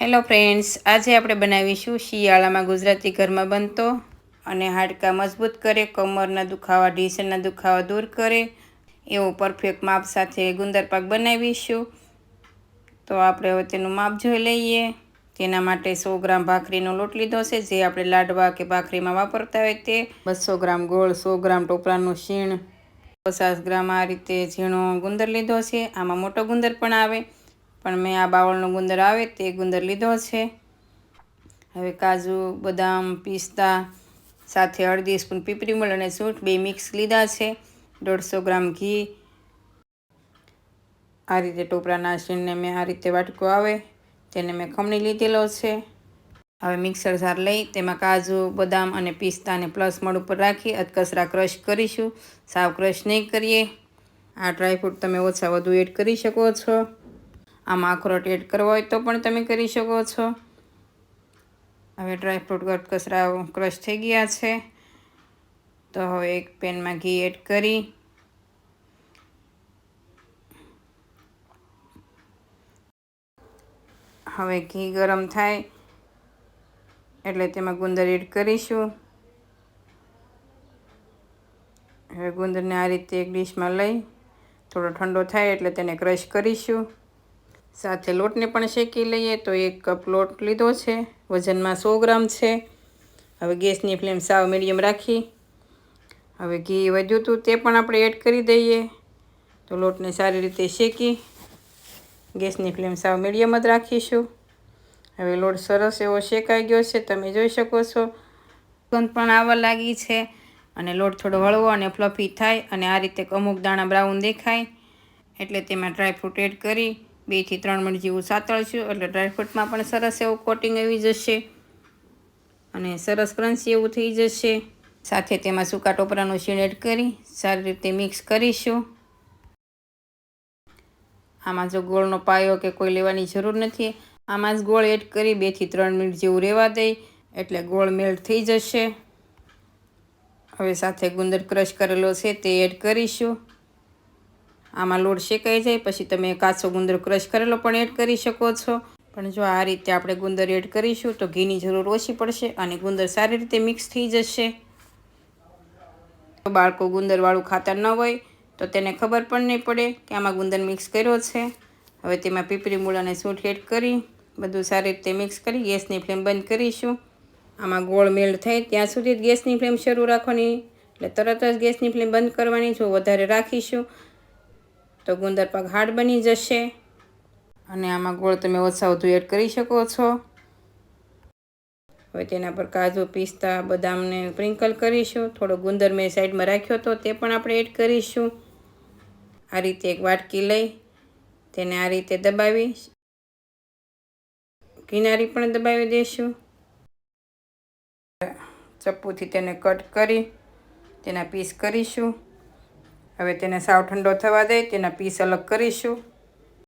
Hello friends, આજે આપણે બનાવીશું શિયાળામાં ગુજરાતી ઘરમાં બનતો અને હાડકાં મજબૂત કરે, કમરના દુખાવા, ઢીસણના દુખાવા દૂર કરે, એવો પરફેક્ટ માપ સાથે ગુંદર પાક બનાવીશું. તો આપણે હવે તેનું માપ જોઈ લઈએ. તેના માટે સો ગ્રામ ભાખરીનો લોટ લીધો છે જે આપણે લાડવા કે ભાખરીમાં વાપરતા હોય તે. બસો ગ્રામ ગોળ, સો ગ્રામ ટોપરાનું શીણ, પચાસ ગ્રામ આ રીતે ઝીણો ગુંદર લીધો છે આમાં મોટો ગુંદર પણ આવે. પણ મેં આ બાવળનો ગુંદર આવે તે ગુંદર લીધો છે. હવે કાજુ, બદામ, પિસ્તા, સાથે અડધી સ્પૂન પીપરી મળ અને સૂંઠ બે મિક્સ લીધા છે. દોઢસો ગ્રામ ઘી. આ રીતે ટોપરાના સીણને મેં આ રીતે વાટકો આવે તેને મેં ખમણી લીધેલો છે. હવે મિક્સર જાર લઈ તેમાં કાજુ, બદામ અને પિસ્તાને પ્લસ મળ ઉપર રાખી અધકસરા ક્રશ કરીશું. સાવ ક્રશ નહીં કરીએ. આ ડ્રાયફ્રૂટ તમે ઓછા વધુ એડ કરી શકો છો. આમાં અખરોટ એડ કરવો હોય તો પણ તમે કરી શકો છો. હવે ડ્રાયફ્રૂટ અધકસરા ક્રશ થઈ ગયા છે. તો હવે એક પેનમાં ઘી એડ કરી. હવે ઘી ગરમ થાય એટલે તેમાં ગુંદર એડ કરીશું. હવે ગુંદરને આ રીતે એક ડીશમાં લઈ થોડો ઠંડો થાય એટલે તેને ક્રશ કરીશું. સાથે લોટને પણ શેકી લઈએ તો એક કપ લોટ લીધો છે. વજનમાં સો ગ્રામ છે. હવે ગેસની ફ્લેમ સાવ મીડિયમ રાખી. હવે ઘી વધ્યું હતું તે પણ આપણે એડ કરી દઈએ. તો લોટને સારી રીતે શેકી. ગેસની ફ્લેમ સાવ મીડિયમ જ રાખીશું. હવે લોટ સરસ એવો શેકાઈ ગયો છે. તમે જોઈ શકો છો. ગંધ પણ આવવા લાગી છે અને લોટ થોડો હળવો અને ફ્લફી થાય અને આ રીતે અમુક દાણા બ્રાઉન દેખાય. એટલે તેમાં ડ્રાયફ્રૂટ એડ કરી બેથી ત્રણ મિનિટ જેવું સાતળશું એટલે ડ્રાયફ્રૂટમાં પણ સરસ એવું કોટિંગ આવી જશે. અને સરસ ક્રન્ચી એવું થઈ જશે. સાથે તેમાં સૂકા ટોપરાનું શીણ એડ કરી, સારી રીતે મિક્સ કરીશું. આમાં જો ગોળનો પાયો કે કોઈ લેવાની જરૂર નથી, આમાં જ ગોળ એડ કરી બેથી ત્રણ મિનિટ જેવું રહેવા દઈ, એટલે ગોળ મેલ્ટ થઈ જશે. હવે સાથે ગુંદર ક્રશ કરેલો છે તે એડ કરીશું. આમાં લોટ શેકાઈ જાય, પછી તમે કાચો ગુંદર ક્રશ કરેલો પણ એડ કરી શકો છો. પણ જો આ રીતે આપણે ગુંદર એડ કરીશું તો ઘીની જરૂર ઓછી પડશે અને ગુંદર સારી રીતે મિક્સ થઈ જશે. બાળકો ગુંદરવાળું ખાતા ન હોય તો તેને ખબર પણ નહીં પડે કે આમાં ગુંદર મિક્સ કર્યો છે. હવે તેમાં પીપરી મૂળ અને સૂંઠ એડ કરી, બધું સારી રીતે મિક્સ કરી, ગેસની ફ્લેમ બંધ કરીશું. આમાં ગોળ મેલ્ટ થાય ત્યાં સુધી જ ગેસની ફ્લેમ શરૂ રાખવાની. એટલે તરત જ ગેસની ફ્લેમ બંધ કરવાની, જો વધારે રાખીશું તો ગુંદર પાક હાર્ડ બની જશે. અને આમાં ગોળ તમે ઓછા વધુ એડ કરી શકો છો. હવે તેના પર કાજુ પિસ્તા બદામને સ્પ્રિંકલ કરીશું. થોડો ગુંદર મેં સાઈડમાં રાખ્યો હતો તે પણ આપણે એડ કરીશું. આ રીતે એક વાટકી લઈ તેને આ રીતે દબાવી કિનારી પણ દબાવી દઈશું ચપ્પુથી તેને કટ કરી તેના પીસ કરીશું. હવે તેને સાવ ઠંડો થવા દે તેના પીસ અલગ કરીશું.